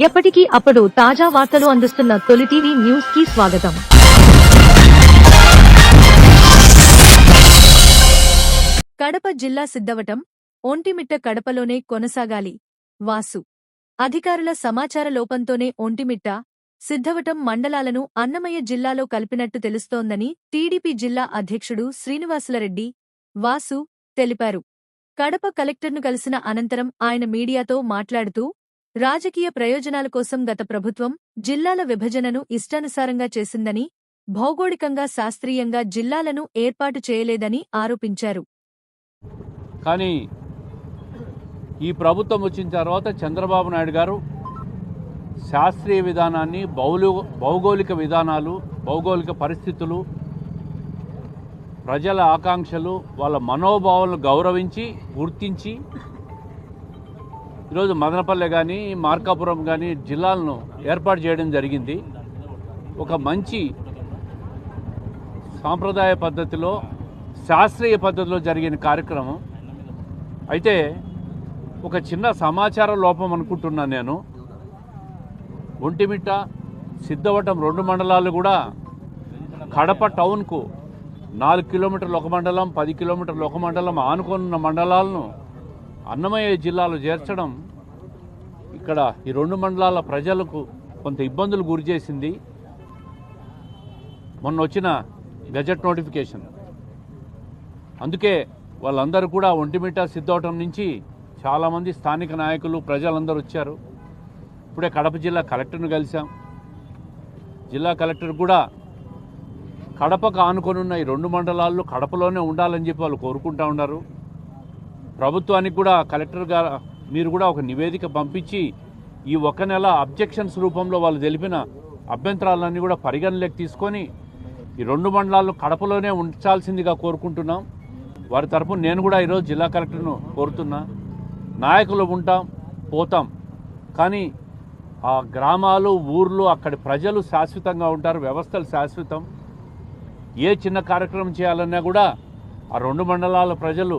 ఎప్పటికీ అప్పుడు తాజా వార్తలు అందిస్తున్న తొలి టీవీ న్యూస్కి స్వాగతం. కడప జిల్లా సిద్ధవటం ఒంటిమిట్ట కడపలోనే కొనసాగాలి. వాసు. అధికారుల సమాచార లోపంతోనే ఒంటిమిట్ట సిద్ధవటం మండలాలను అన్నమయ్య జిల్లాలో కలిపినట్టు తెలుస్తోందని టీడీపీ జిల్లా అధ్యక్షుడు శ్రీనివాసులరెడ్డి వాసు తెలిపారు. కడప కలెక్టర్ను కలిసిన అనంతరం ఆయన మీడియాతో మాట్లాడుతూ రాజకీయ ప్రయోజనాల కోసం గత ప్రభుత్వం జిల్లాల విభజనను ఇష్టానుసారంగా చేసిందని భౌగోళికంగా శాస్త్రీయంగా జిల్లాలను ఏర్పాటు చేయలేదని ఆరోపించారు. కానీ ఈ ప్రభుత్వం వచ్చిన తర్వాత చంద్రబాబు నాయుడు గారు శాస్త్రీయ విధానాన్ని భౌలు భౌగోళిక విధానాలు భౌగోళిక పరిస్థితులు ప్రజల ఆకాంక్షలు వాళ్ళ మనోభావాలను గౌరవించి గుర్తించి ఈరోజు మదనపల్లె కానీ మార్కాపురం కానీ జిల్లాలను ఏర్పాటు చేయడం జరిగింది. ఒక మంచి సాంప్రదాయ పద్ధతిలో శాస్త్రీయ పద్ధతిలో జరిగిన కార్యక్రమం. అయితే ఒక చిన్న సమాచార లోపం అనుకుంటున్నాను నేను. ఒంటిమిట్ట సిద్ధవటం రెండు మండలాలు కూడా కడప టౌన్కు నాలుగు కిలోమీటర్లు ఒక మండలం పది కిలోమీటర్లు ఒక మండలం ఆనుకున్న మండలాలను అన్నమయ్య జిల్లాలో చేర్చడం ఇక్కడ ఈ రెండు మండలాల ప్రజలకు కొంత ఇబ్బందులు గురి చేసింది. మొన్న వచ్చిన గజెట్ నోటిఫికేషన్. అందుకే వాళ్ళందరూ కూడా ఒంటిమిట్ట సిద్ధవటం నుంచి చాలామంది స్థానిక నాయకులు ప్రజలందరూ వచ్చారు. ఇప్పుడే కడప జిల్లా కలెక్టర్ను కలిశాం. జిల్లా కలెక్టర్ కూడా కడపకు ఆనుకొనున్న ఈ రెండు మండలాల్లో కడపలోనే ఉండాలని చెప్పి వాళ్ళు కోరుకుంటా ఉన్నారు. ప్రభుత్వానికి కూడా కలెక్టర్ గారు మీరు కూడా ఒక నివేదిక పంపించి ఈ ఒక నెల అబ్జెక్షన్స్ రూపంలో వాళ్ళు తెలిపిన అభ్యంతరాలన్నీ కూడా పరిగణలోకి తీసుకొని ఈ రెండు మండలాలు కడపలోనే ఉంచాల్సిందిగా కోరుకుంటున్నాం. వారి తరపున నేను కూడా ఈరోజు జిల్లా కలెక్టర్ను కోరుతున్నా. నాయకులు ఉంటాం పోతాం. కానీ ఆ గ్రామాలు ఊర్లు అక్కడి ప్రజలు శాశ్వతంగా ఉంటారు వ్యవస్థలు శాశ్వతం. ఏ చిన్న కార్యక్రమం చేయాలన్నా కూడా ఆ రెండు మండలాల ప్రజలు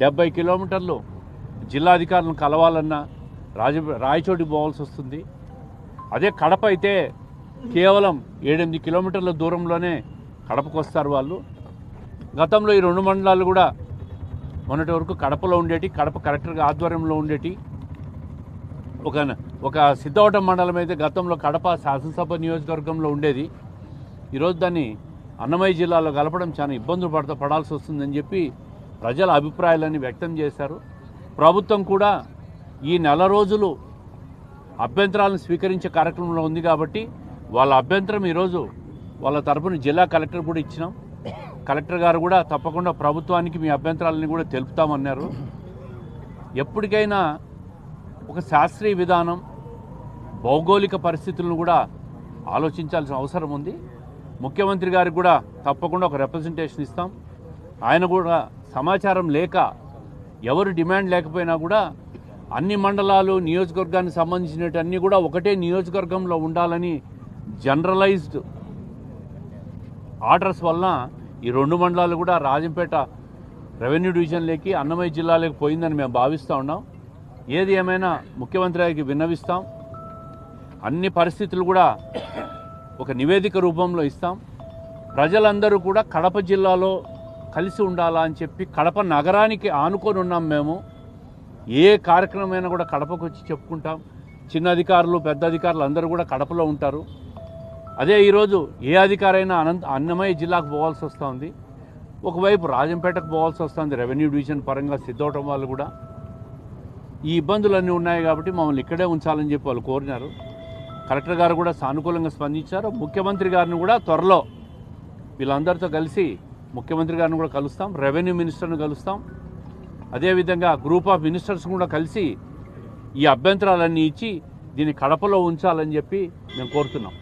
డెబ్బై కిలోమీటర్లు జిల్లాధికారులను కలవాలన్నా రాజ రాయచోటి పోవాల్సి వస్తుంది. అదే కడప అయితే కేవలం ఏడెనిమిది కిలోమీటర్ల దూరంలోనే కడపకు వస్తారు వాళ్ళు. గతంలో ఈ రెండు మండలాలు కూడా మొన్నటి వరకు కడపలో ఉండేటి కడప కలెక్టర్గా ఆధ్వర్యంలో ఉండేటి. ఒక ఒక సిద్ధవటం మండలం అయితే గతంలో కడప శాసనసభ నియోజకవర్గంలో ఉండేది. ఈరోజు దాన్ని అన్నమయ్య జిల్లాలో కలపడం చాలా ఇబ్బందులు పడతా పడాల్సి వస్తుందని చెప్పి ప్రజల అభిప్రాయాలని వ్యక్తం చేశారు. ప్రభుత్వం కూడా ఈ నెల రోజులు అభ్యంతరాలను స్వీకరించే కార్యక్రమంలో ఉంది కాబట్టి వాళ్ళ అభ్యంతరం ఈరోజు వాళ్ళ తరపున జిల్లా కలెక్టర్ కూడా ఇచ్చినాం. కలెక్టర్ గారు కూడా తప్పకుండా ప్రభుత్వానికి మీ అభ్యంతరాలని కూడా తెలుపుతామన్నారు. ఎప్పటికైనా ఒక శాస్త్రీయ విధానం భౌగోళిక పరిస్థితులను కూడా ఆలోచించాల్సిన అవసరం ఉంది. ముఖ్యమంత్రి గారికి కూడా తప్పకుండా ఒక రిప్రజెంటేషన్ ఇస్తాం. ఆయన కూడా సమాచారం లేక ఎవరు డిమాండ్ లేకపోయినా కూడా అన్ని మండలాలు నియోజకవర్గానికి సంబంధించినటన్నీ కూడా ఒకటే నియోజకవర్గంలో ఉండాలని జనరలైజ్డ్ ఆర్డర్స్ వలన ఈ రెండు మండలాలు కూడా రాజంపేట రెవెన్యూ డివిజన్లోకి అన్నమయ్య జిల్లాలోకి పోయిందని మేము భావిస్తూ ఉన్నాం. ఏది ఏమైనా ముఖ్యమంత్రి గారికి విన్నవిస్తాం. అన్ని పరిస్థితులు కూడా ఒక నివేదిక రూపంలో ఇస్తాం. ప్రజలందరూ కూడా కడప జిల్లాలో కలిసి ఉండాలా అని చెప్పి కడప నగరానికి ఆనుకొని ఉన్నాం మేము. ఏ కార్యక్రమమైనా కూడా కడపకు వచ్చి చెప్పుకుంటాం. చిన్న అధికారులు పెద్ద అధికారులు అందరూ కూడా కడపలో ఉంటారు. అదే ఈరోజు ఏ అధికారైనా అనంత అన్నమయ్య జిల్లాకు పోవాల్సి వస్తుంది. ఒకవైపు రాజంపేటకు పోవాల్సి వస్తుంది రెవెన్యూ డివిజన్ పరంగా సిద్ధవటం వాళ్ళు కూడా. ఈ ఇబ్బందులన్నీ ఉన్నాయి కాబట్టి మమ్మల్ని ఇక్కడే ఉంచాలని చెప్పి వాళ్ళు కోరినారు. కలెక్టర్ గారు కూడా సానుకూలంగా స్పందించారు. ముఖ్యమంత్రి గారిని కూడా త్వరలో వీళ్ళందరితో కలిసి ముఖ్యమంత్రి గారిని కూడా కలుస్తాం రెవెన్యూ మినిస్టర్ని కలుస్తాం. అదేవిధంగా గ్రూప్ ఆఫ్ మినిస్టర్స్ కూడా కలిసి ఈ అభ్యంతరాలన్నీ ఇచ్చి దీన్ని కడపలో ఉంచాలని చెప్పి మేము కోరుతున్నాం.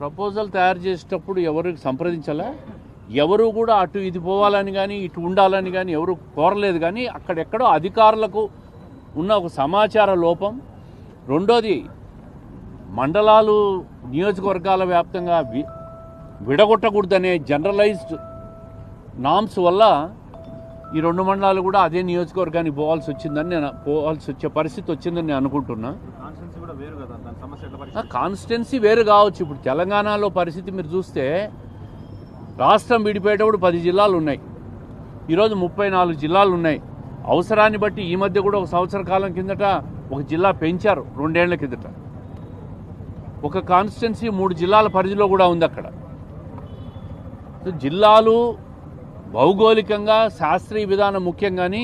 ప్రపోజల్ తయారు చేసేటప్పుడు ఎవరికి సంప్రదించాలా. ఎవరు కూడా అటు ఇది పోవాలని కానీ ఇటు ఉండాలని కానీ ఎవరు కోరలేదు కానీ అక్కడెక్కడో అధికారులకు ఉన్న ఒక సమాచార లోపం. రెండోది మండలాలు నియోజకవర్గాల వ్యాప్తంగా వి విడగొట్టకూడదనే జనరలైజ్డ్ నామ్స్ వల్ల ఈ రెండు మండలాలు కూడా అదే నియోజకవర్గానికి పోవాల్సి వచ్చిందని నేను పోవాల్సి వచ్చే పరిస్థితి వచ్చిందని నేను అనుకుంటున్నా. కాన్స్టిట్యూన్సీ కూడా వేరు కావచ్చు. ఇప్పుడు తెలంగాణలో పరిస్థితి మీరు చూస్తే రాష్ట్రం విడిపోయేటప్పుడు పది జిల్లాలు ఉన్నాయి. ఈరోజు ముప్పై నాలుగు జిల్లాలు ఉన్నాయి. అవసరాన్ని బట్టి ఈ మధ్య కూడా ఒక సంవత్సర కాలం కిందట ఒక జిల్లా పెంచారు రెండేళ్ళ కిందట. ఒక కాన్స్టిట్యున్సీ మూడు జిల్లాల పరిధిలో కూడా ఉంది అక్కడ. జిల్లాలు భౌగోళికంగా శాస్త్రీయ విధానం ముఖ్యం కానీ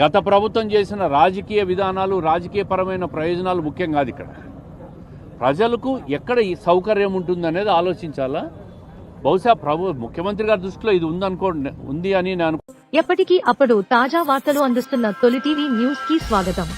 గత ప్రభుత్వం చేసిన రాజకీయ విధానాలు రాజకీయపరమైన ప్రయోజనాలు ముఖ్యం కాదు ఇక్కడ. ప్రజలకు ఎక్కడ ఈ సౌకర్యం ఉంటుందనేది ఆలోచించాలా? బహుశా ప్రభు ముఖ్యమంత్రి గారి దృష్టిలో ఇది ఉందనుకోండి ఉంది అని నేను ఎప్పటికీ అప్పుడు తాజా వార్తలు అందిస్తున్న తొలి టీవీ న్యూస్కి స్వాగతం.